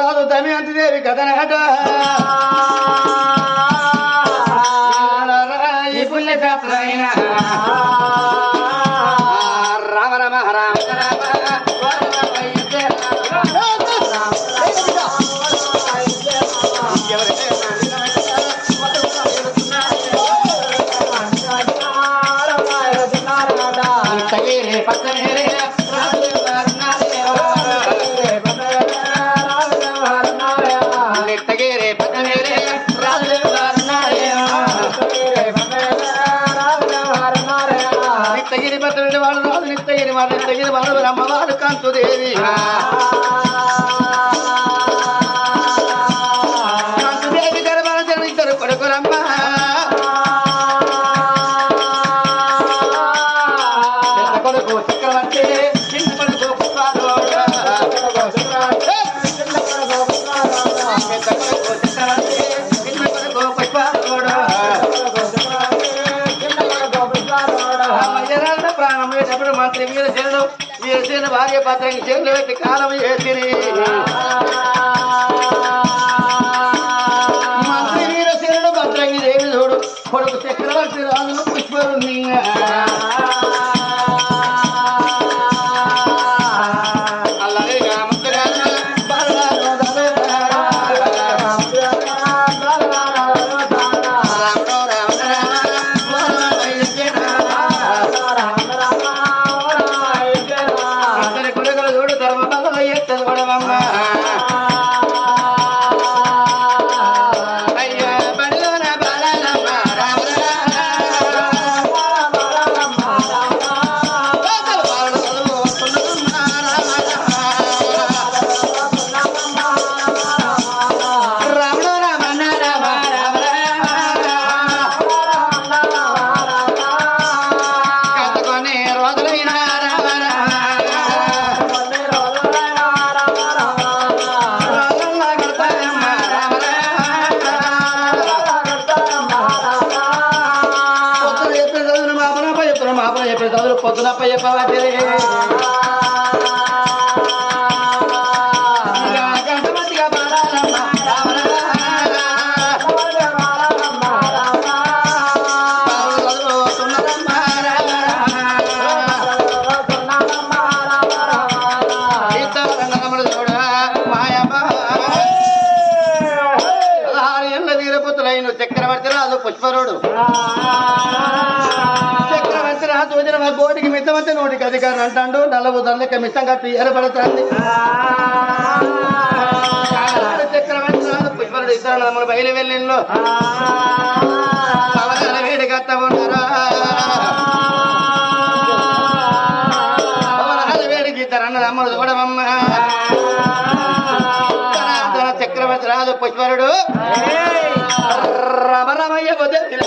రాదు దమయంతి దేవి కథనట ఈ పుణ్య శాస్త్రైన రామ రామ రామ. నిత్తగిరి వాడు నిత్తగిరి వాడు అమ్మవారు మంత్రి వీరసేనుడు భార్య పత్రంగి చేతులు పెట్టి కాలం వేసిరి మంత్రి వీరసేనుడు భద్రంగి దేవి చూడు కొడుకు చక్రవర్తి రాజును పుష్పరుణ్ణి. ఏళ్ళ వీరపుత్రులైన చక్రవర్తి రాజు పుష్పరుడు. వదిన మా గోడికి మిత్తమంతే నోటికి అధికారం అంటాడు. నలభు దండక మిత్తం కట్టి ఏర్పడుతుంది. చక్రవర్తి పుష్పరుడు ఇద్దరు నమ్మలు బయలు పవనాల వేడి కట్ట ఉన్నారా పవనాల వేడికి ఇద్దరు అన్న నమ్మలు చూడమమ్మ చక్రవర్తి రాజు పుష్పరుడు రమరమయ్య వదిలి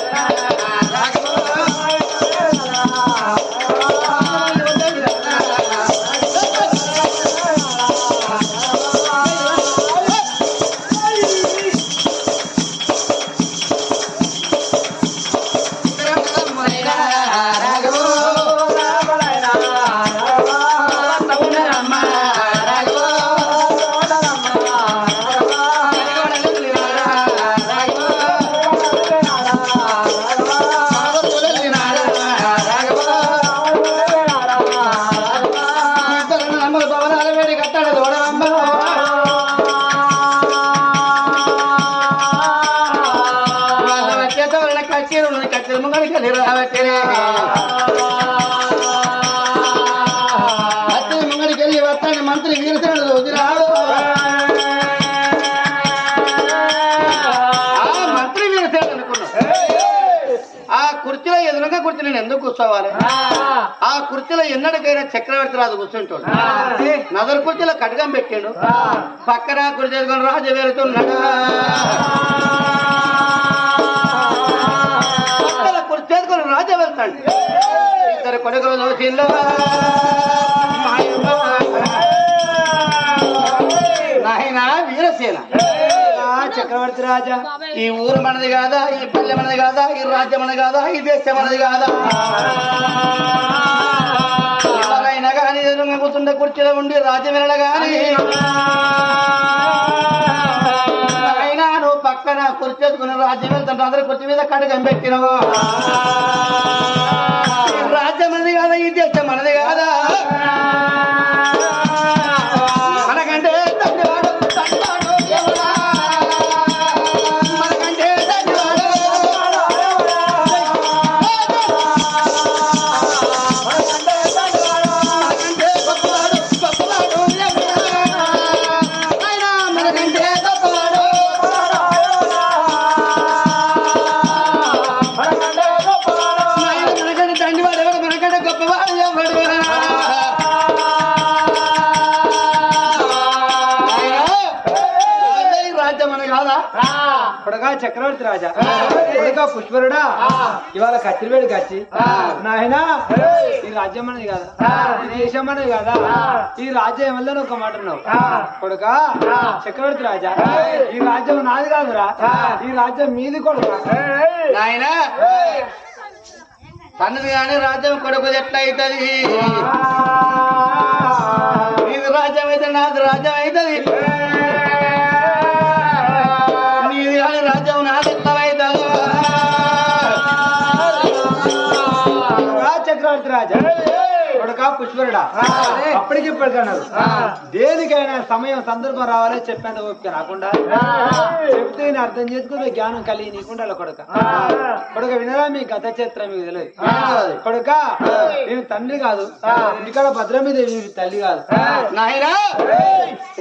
మంత్రి వీరసేనుడు వదిరాడు ఆ మంత్రి వీరసేనుడు అనుకున్నాడు ఆ కుర్చీలో ఎదురుగా కుర్చీ నేను ఎందుకు కూర్చోవాలి? ఆ. కుర్చీలో ఎన్నటికైనా చక్రవర్తి రాజు కూర్చుంటాడు. నదర్ కుర్చీలో కటకం పెట్టాడు. పక్కన కుర్చీ రాజు వెళుతున్నాడు ఎదుగుని ఇద్దరు కొడుకులు చూసిండు నాయన వీరసేన చక్రవర్తి రాజా ఈ ఊరు మనది కాదా ఈ పల్లె మనది కాదా ఈ రాజ్యం మనది కాదా ఈ దేశం మనది కాదా? ఎవరైనా కానీ ఎదురుగా కూర్చుండే కుర్చీలో ఉండి రాజ్యం వెళ్ళగాని నా కుర్చీ చేసుకుని రాజ్యం వెళ్తుంటే అందరి కుర్చీ మీద కడగం పెట్టినవు రాజ్యం మనది కాదా? ఈ దేశం మనది చక్రవర్తి రాజా. పుష్పరుడా? ఇవాళ కత్తిరివేడి కచ్చి. నాయనా ఈ రాజ్యం అనేది కాదా? ఈ దేశం అనేది కాదా? ఈ రాజ్యం వల్ల ఒక మాట ఉన్నావు కొడుకా చక్రవర్తి రాజా ఈ రాజ్యం నాది కాదురా. ఈ రాజ్యం మీది కొడుక. నాయన తనది కానీ రాజ్యం కొడుకు ఎట్లా అవుతుంది నీది రాజ్యం అయితే నాది రాజ్యం పుష్పరుడా? అప్పటికి ఇప్పటికన్నారు దేనికైనా సమయం సందర్భం రావాలో చెప్పేంత ఓపిక రాకుండా చెప్తే నేను అర్థం చేసుకునే జ్ఞానం కలిగి నీకుండా కొడుక. కొడుక వినరా మీ గత చిత్రం మీకు తెలియదు. కొడుక నేను తండ్రి కాదు. ఇక్కడ భద్రమీదేవి తల్లి కాదు. నాయన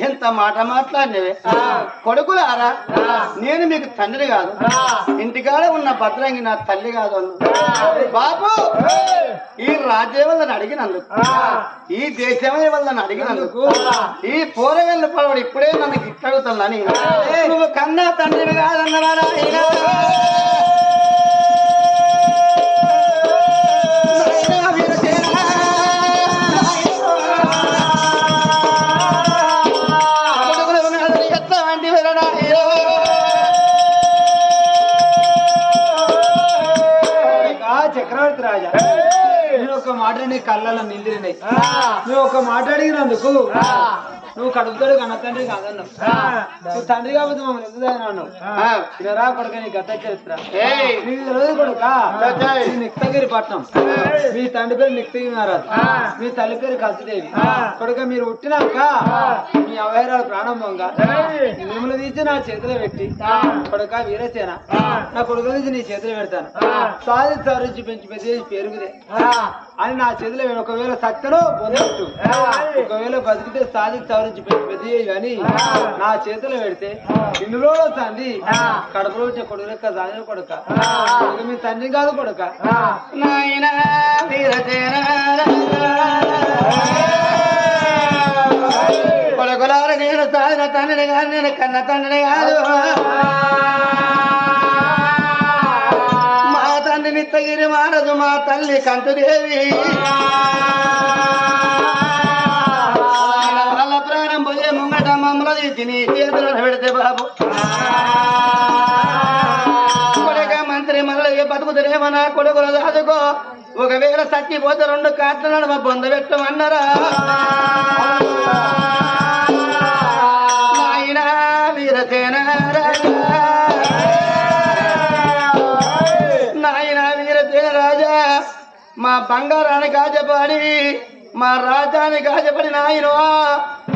ఎంత మాట మాట్లాడినవే. కొడుకులారా నేను మీకు తండ్రి కాదు. ఇంటికాడ ఉన్న భద్రంగి నా తల్లి కాదు అన్న బాబు ఈ రాజ్యం వల్ల అడిగినందుకు ఈ దేశం వల్ల అడిగినందుకు. ఈ పోరగల్లు పడవడు ఇప్పుడే నన్ను గిట్టడుతుందని నువ్వు కన్నా తండ్రివి కాదన్నవారా నాయనా వీరసేన, మాట నీ కళ్ళలో నిందిరినాయి నువ్వు ఒక మాట అడిగినందుకు నువ్వు కడుపుతాడు కన్న తండ్రి కాదన్నావు. నువ్వు తండ్రి కాకపోతే మమ్మల్ని ఎందుకు అన్నావు? ఇలా కొడుక నీ గత చరిత్ర తెలియదు కొడుక? నిక్తగిరి పట్నం మీ తండ్రి పేరు నిక్తగిరి మహారాజ్ మీ తల్లి పేరు కసిదేవి కొడుక మీరు పుట్టినాక మీ అవహేరాలు ప్రారంభంగా మిమ్మల్ని తీసి నా చేతిలో పెట్టి. కొడుక వీరసేన. నా కొడుకు తీసి నీ చేతిలో పెడతాను. సాధి సారించి పెంచి పెద్ద పెరుగుదే. అని నా చేతిలో ఒకవేళ సత్తను పొందట్టు ఒకవేళ బతికితే సాధి సవరించి పెంచి పెద్ద చేయి కానీ నా చేతిలో పెడితే ఇందులో తండ్రి కడుపులో వచ్చే కొడుకు సాగిన కొడుక. మీ తండ్రి కాదు కొడుక. నాయనా కొడుకులార నేను సాధిన తండ్రిని కాదు నేను కన్న తండ్రిని కాదు. మా తండ్రి నిత్తగిరి మారదు మా తల్లి కంతుదేవి. ప్రాణం ముంగట మమ్మలది తిని చేతులను పెడితే బాబు మంత్రి మళ్ళీ బతుకుతురేమన్నా కొడుకుల దాదుకో ఒకవేళ చచ్చిపోతే రెండు కాట్ల నడుమ బొంద పెట్టమన్నారా నాయనా వీరసేన రాజా. నాయనా వీరసేన రాజా మా బంగారాన్ని కాజపడి మా రాజాన్ని కాజపడి నాయనో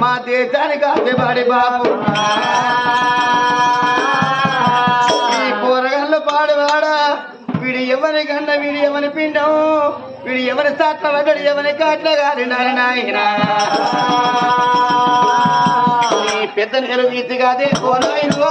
మా దేశానికి ఆశపడి బాబు ఈ కూరగాయలు పాడువాడా? వీడు ఎవరి గండ వీడు ఎవరి పిండం? వీడు ఎవరి సాట్ల పడ్డాడు ఎవరి కాట్ల గారి నాయన? పెద్ద నెల వీసి కాదే ఓ నాయనో.